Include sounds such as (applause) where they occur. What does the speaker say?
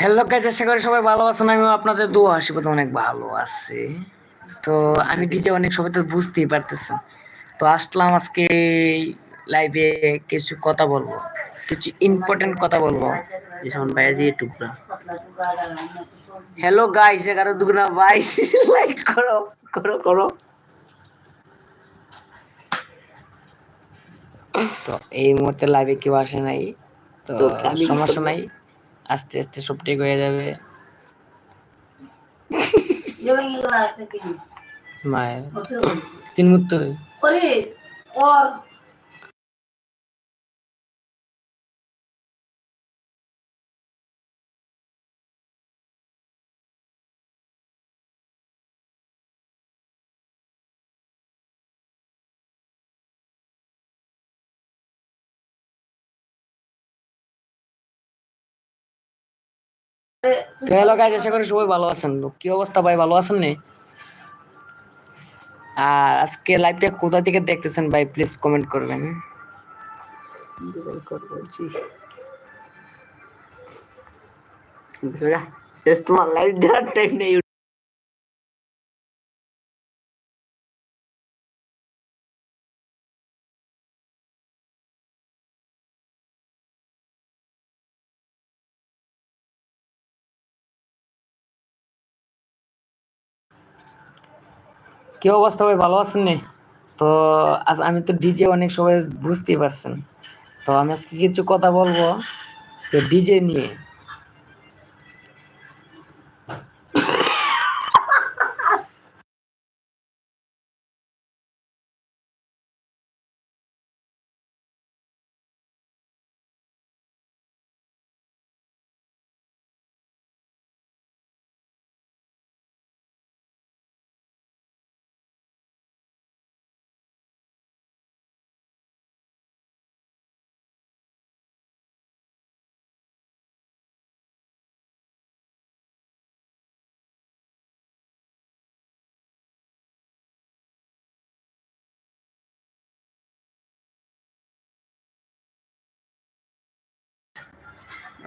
Hello guys আশা করি সবাই ভালো আছেন। আমিও আপনাদের দোয়া আশীর্বাদ অনেক ভালো আছে। তো আমি ডিজে অনেক সবাই তো বুঝতেই পারতেছেন। তো আসলাম আজকে লাইভে কিছু কথা বলব। কিছু ইম্পর্টেন্ট কথা বলব। যেমন বাইরে দিয়ে টুকরা। হ্যালো গাইস এগারো দুগুনা বাইশ। লাইক করো করো করো। তো এই মুহূর্তে লাইভে কেউ আসে নাই। তো সমস্যা নাই। আস্তে আস্তে সব ঠিক হয়ে যাবে। (laughs) মায়ের। তিন মুহূর্ত। তো হ্যালো গাইজ আশা করি সবাই ভালো আছেন। কি অবস্থা ভাই, ভালো আছেন নি? আর আজকে লাইভটা কোথা থেকে দেখতেছেন ভাই প্লিজ কমেন্ট করবেন। শেষ তোমার লাইভ দেওয়ার টাইম নেই। কি অবস্থা ভাই? ভালো আছেন নি? তো আজ আমি তো ডিজে অনেক সবাই বুঝতেই পারছেন। তো আমি আজকে কিছু কথা বলব যে ডিজে নিয়ে।